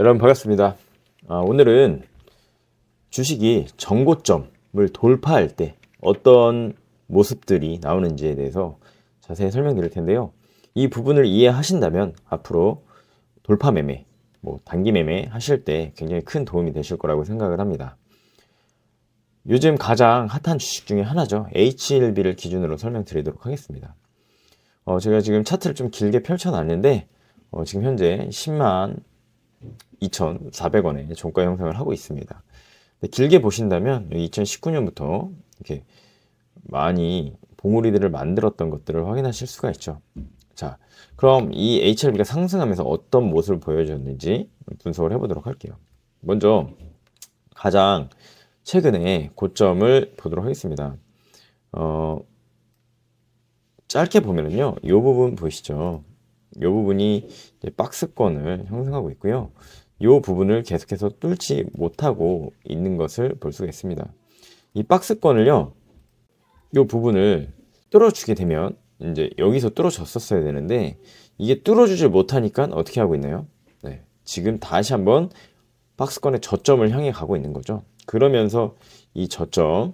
여러분 반갑습니다. 아, 오늘은 주식이 정고점을 돌파할 때 어떤 모습들이 나오는지에 대해서 자세히 설명드릴 텐데요. 이 부분을 이해하신다면 앞으로 돌파 매매, 뭐 단기 매매 하실 때 굉장히 큰 도움이 되실 거라고 생각을 합니다. 요즘 가장 핫한 주식 중에 하나죠. HLB를 기준으로 설명드리도록 하겠습니다. 어, 제가 지금 차트를 좀 길게 펼쳐놨는데 어, 지금 현재 10만 2,400원의 종가 형성을 하고 있습니다. 길게 보신다면 2019년부터 이렇게 많이 봉우리들을 만들었던 것들을 확인하실 수가 있죠. 자, 그럼 이 HLB가 상승하면서 어떤 모습을 보여줬는지 분석을 해보도록 할게요. 먼저 가장 최근에 고점을 보도록 하겠습니다. 어, 짧게 보면은요, 이 부분 보이시죠? 이 부분이 박스권을 형성하고 있고요. 이 부분을 계속해서 뚫지 못하고 있는 것을 볼 수가 있습니다. 이 박스권을요, 이 부분을 뚫어주게 되면 이제 여기서 뚫어졌었어야 되는데 이게 뚫어주질 못하니까 어떻게 하고 있나요? 네, 지금 다시 한번 박스권의 저점을 향해 가고 있는 거죠. 그러면서 이 저점을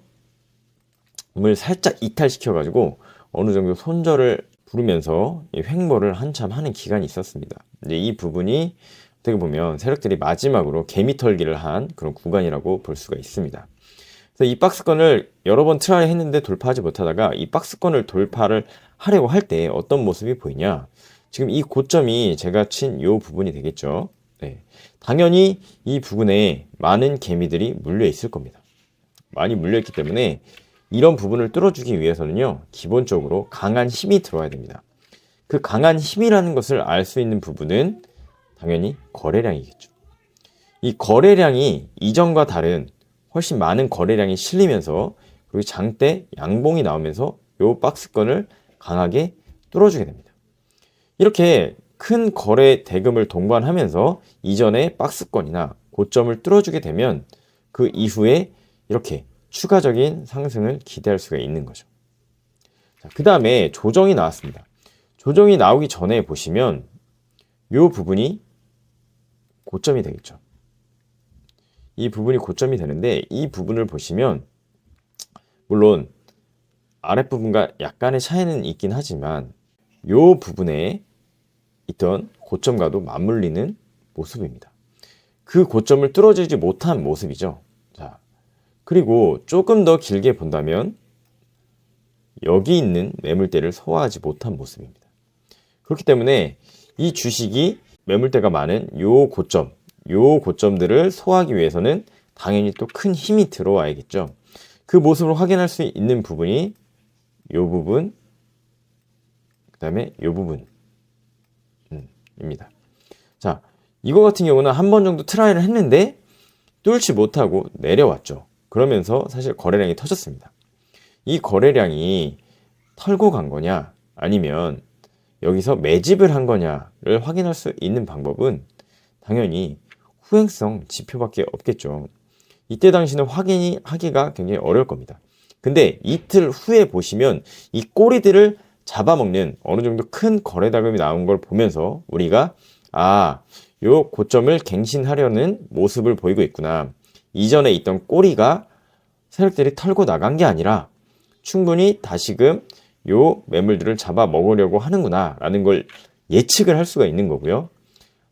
살짝 이탈시켜 가지고 어느 정도 손절을 부르면서 횡보를 한참 하는 기간이 있었습니다. 이제 이 부분이 어떻게 보면 세력들이 마지막으로 개미털기를 한 그런 구간이라고 볼 수가 있습니다. 그래서 이 박스권을 여러 번 트라이 했는데 돌파하지 못하다가 이 박스권을 돌파를 하려고 할 때 어떤 모습이 보이냐? 지금 이 고점이 제가 친이 부분이 되겠죠. 네. 당연히 이 부분에 많은 개미들이 물려 있을 겁니다. 많이 물려 있기 때문에 이런 부분을 뚫어주기 위해서는요, 기본적으로 강한 힘이 들어와야 됩니다. 그 강한 힘이라는 것을 알 수 있는 부분은 당연히 거래량이겠죠. 이 거래량이 이전과 다른 훨씬 많은 거래량이 실리면서 그리고 장대 양봉이 나오면서 요 박스권을 강하게 뚫어주게 됩니다. 이렇게 큰 거래 대금을 동반하면서 이전의 박스권이나 고점을 뚫어주게 되면 그 이후에 이렇게 추가적인 상승을 기대할 수가 있는 거죠. 그 다음에 조정이 나왔습니다. 조정이 나오기 전에 보시면 이 부분이 고점이 되겠죠. 이 부분이 고점이 되는데 이 부분을 보시면 물론 아랫부분과 약간의 차이는 있긴 하지만 이 부분에 있던 고점과도 맞물리는 모습입니다. 그 고점을 뚫어지지 못한 모습이죠. 자, 그리고 조금 더 길게 본다면 여기 있는 매물대를 소화하지 못한 모습입니다. 그렇기 때문에 이 주식이 매물대가 많은 요 고점, 요 고점들을 소화하기 위해서는 당연히 또 큰 힘이 들어와야겠죠. 그 모습을 확인할 수 있는 부분이 요 부분, 그 다음에 요 부분, 음, 입니다. 자, 이거 같은 경우는 한 번 정도 트라이를 했는데 뚫지 못하고 내려왔죠. 그러면서 사실 거래량이 터졌습니다. 이 거래량이 털고 간 거냐, 아니면 여기서 매집을 한 거냐를 확인할 수 있는 방법은 당연히 후행성 지표밖에 없겠죠. 이때 당시는 확인이 하기가 굉장히 어려울 겁니다. 근데 이틀 후에 보시면 이 꼬리들을 잡아먹는 어느 정도 큰 거래 다금이 나온 걸 보면서 우리가 아, 요 고점을 갱신하려는 모습을 보이고 있구나. 이전에 있던 꼬리가 세력들이 털고 나간 게 아니라 충분히 다시금 요 매물들을 잡아 먹으려고 하는구나 라는 걸 예측을 할 수가 있는 거고요.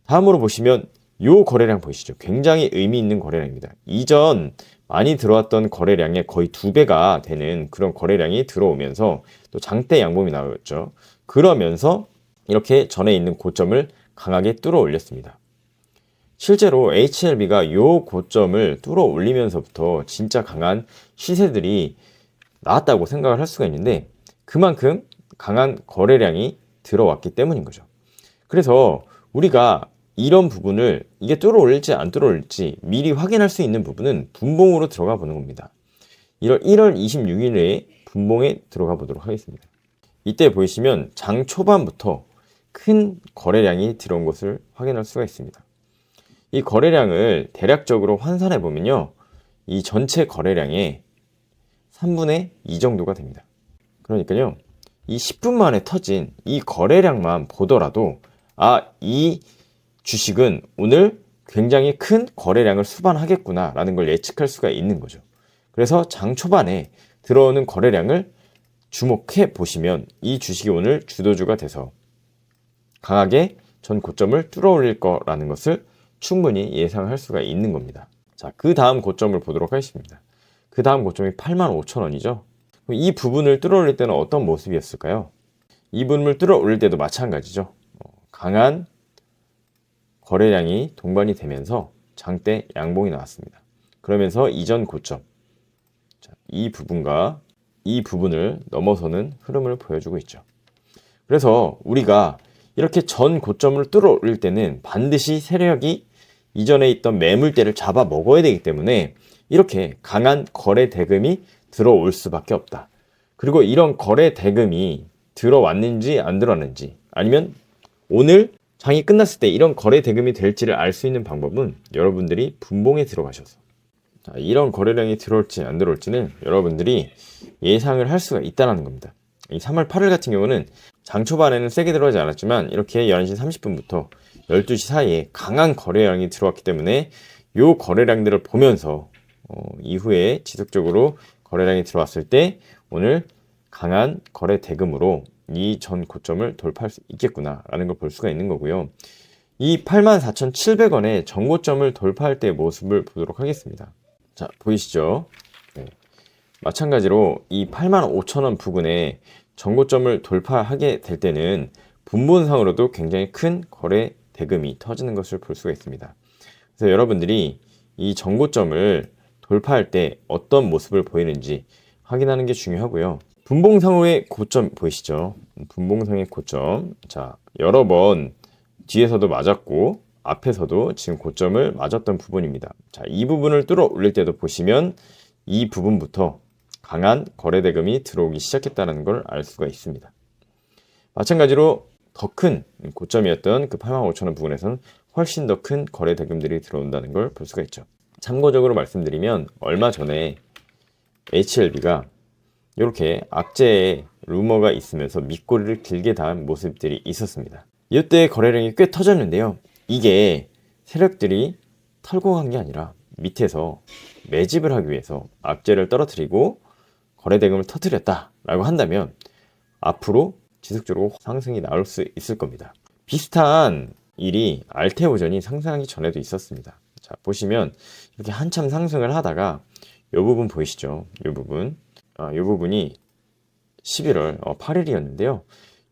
다음으로 보시면 요 거래량 보이시죠? 굉장히 의미 있는 거래량입니다. 이전 많이 들어왔던 거래량의 거의 두 배가 되는 그런 거래량이 들어오면서 또 장대 양봉이 나왔죠. 그러면서 이렇게 전에 있는 고점을 강하게 뚫어 올렸습니다. 실제로 HLB가 요 고점을 뚫어 올리면서부터 진짜 강한 시세들이 나왔다고 생각을 할 수가 있는데 그만큼 강한 거래량이 들어왔기 때문인 거죠. 그래서 우리가 이런 부분을 이게 뚫어 올릴지 안 뚫어 올릴지 미리 확인할 수 있는 부분은 분봉으로 들어가 보는 겁니다. 1월, 1월 26일에 분봉에 들어가 보도록 하겠습니다. 이때 보이시면 장 초반부터 큰 거래량이 들어온 것을 확인할 수가 있습니다. 이 거래량을 대략적으로 환산해 보면요. 이 전체 거래량의 3분의 2 정도가 됩니다. 그러니까요. 이 10분 만에 터진 이 거래량만 보더라도 아, 이 주식은 오늘 굉장히 큰 거래량을 수반하겠구나라는 걸 예측할 수가 있는 거죠. 그래서 장 초반에 들어오는 거래량을 주목해 보시면 이 주식이 오늘 주도주가 돼서 강하게 전 고점을 뚫어 올릴 거라는 것을 충분히 예상할 수가 있는 겁니다. 자, 그 다음 고점을 보도록 하겠습니다. 그 다음 고점이 85,000원이죠. 이 부분을 뚫어 올릴 때는 어떤 모습이었을까요? 이 부분을 뚫어 올릴 때도 마찬가지죠. 어, 강한 거래량이 동반이 되면서 장대 양봉이 나왔습니다. 그러면서 이전 고점, 자, 이 부분과 이 부분을 넘어서는 흐름을 보여주고 있죠. 그래서 우리가 이렇게 전 고점을 뚫어 올릴 때는 반드시 세력이 이전에 있던 매물대를 잡아 먹어야 되기 때문에 이렇게 강한 거래 대금이 들어올 수밖에 없다. 그리고 이런 거래 대금이 들어왔는지 안 들어왔는지 아니면 오늘 장이 끝났을 때 이런 거래 대금이 될지를 알 수 있는 방법은 여러분들이 분봉에 들어가셔서 자, 이런 거래량이 들어올지 안 들어올지는 여러분들이 예상을 할 수가 있다는 겁니다. 이 3월 8일 같은 경우는 장 초반에는 세게 들어가지 않았지만 이렇게 11시 30분부터 12시 사이에 강한 거래량이 들어왔기 때문에 이 거래량들을 보면서 어, 이후에 지속적으로 거래량이 들어왔을 때 오늘 강한 거래 대금으로 이 전 고점을 돌파할 수 있겠구나라는 걸 볼 수가 있는 거고요. 이 84,700원의 전고점을 돌파할 때의 모습을 보도록 하겠습니다. 자, 보이시죠? 네. 마찬가지로 이 85,000원 부근에 전고점을 돌파하게 될 때는 분본상으로도 굉장히 큰 거래 대금이 터지는 것을 볼 수가 있습니다. 그래서 여러분들이 이 전고점을 돌파할 때 어떤 모습을 보이는지 확인하는 게 중요하고요. 분봉상의 고점 보이시죠? 분봉상의 고점. 자, 여러 번 뒤에서도 맞았고 앞에서도 지금 고점을 맞았던 부분입니다. 자, 이 부분을 뚫어 올릴 때도 보시면 이 부분부터 강한 거래 대금이 들어오기 시작했다는 걸 알 수가 있습니다. 마찬가지로 더 큰 고점이었던 그 85,000원 부분에서는 훨씬 더 큰 거래 대금들이 들어온다는 걸 볼 수가 있죠. 참고적으로 말씀드리면 얼마 전에 HLB가 이렇게 악재의 루머가 있으면서 밑꼬리를 길게 닿은 모습들이 있었습니다. 이때 거래량이 꽤 터졌는데요. 이게 세력들이 털고 간 게 아니라 밑에서 매집을 하기 위해서 악재를 떨어뜨리고 거래 대금을 터뜨렸다라고 한다면 앞으로 지속적으로 상승이 나올 수 있을 겁니다. 비슷한 일이 알테오전이 상승하기 전에도 있었습니다. 자, 보시면 이렇게 한참 상승을 하다가 이 부분 보이시죠? 이 부분. 아, 이 부분이 11월 8일이었는데요.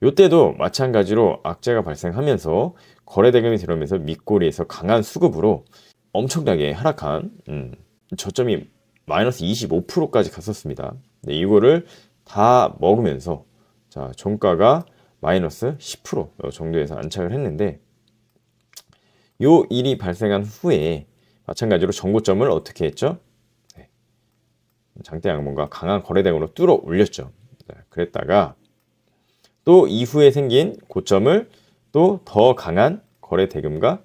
이때도 마찬가지로 악재가 발생하면서 거래 대금이 들어오면서 밑꼬리에서 강한 수급으로 엄청나게 하락한 음, 저점이 마이너스 25%까지 갔었습니다. 네, 이거를 다 먹으면서 자 종가가 마이너스 10% 정도에서 안착을 했는데 요 일이 발생한 후에 마찬가지로 정고점을 어떻게 했죠? 네. 장대 양봉과 강한 거래대금으로 뚫어 올렸죠. 네, 그랬다가 또 이후에 생긴 고점을 또 더 강한 거래 대금과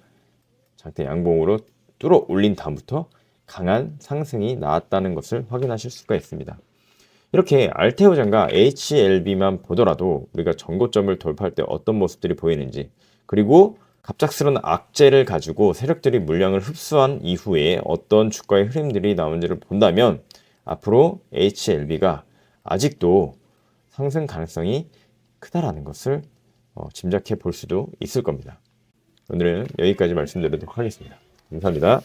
장대 양봉으로 뚫어 올린 다음부터 강한 상승이 나왔다는 것을 확인하실 수가 있습니다. 이렇게 알테오전과 HLB만 보더라도 우리가 전고점을 돌파할 때 어떤 모습들이 보이는지 그리고 갑작스러운 악재를 가지고 세력들이 물량을 흡수한 이후에 어떤 주가의 흐름들이 나오는지를 본다면 앞으로 HLB가 아직도 상승 가능성이 크다라는 것을 어, 짐작해 볼 수도 있을 겁니다. 오늘은 여기까지 말씀드리도록 하겠습니다. 감사합니다.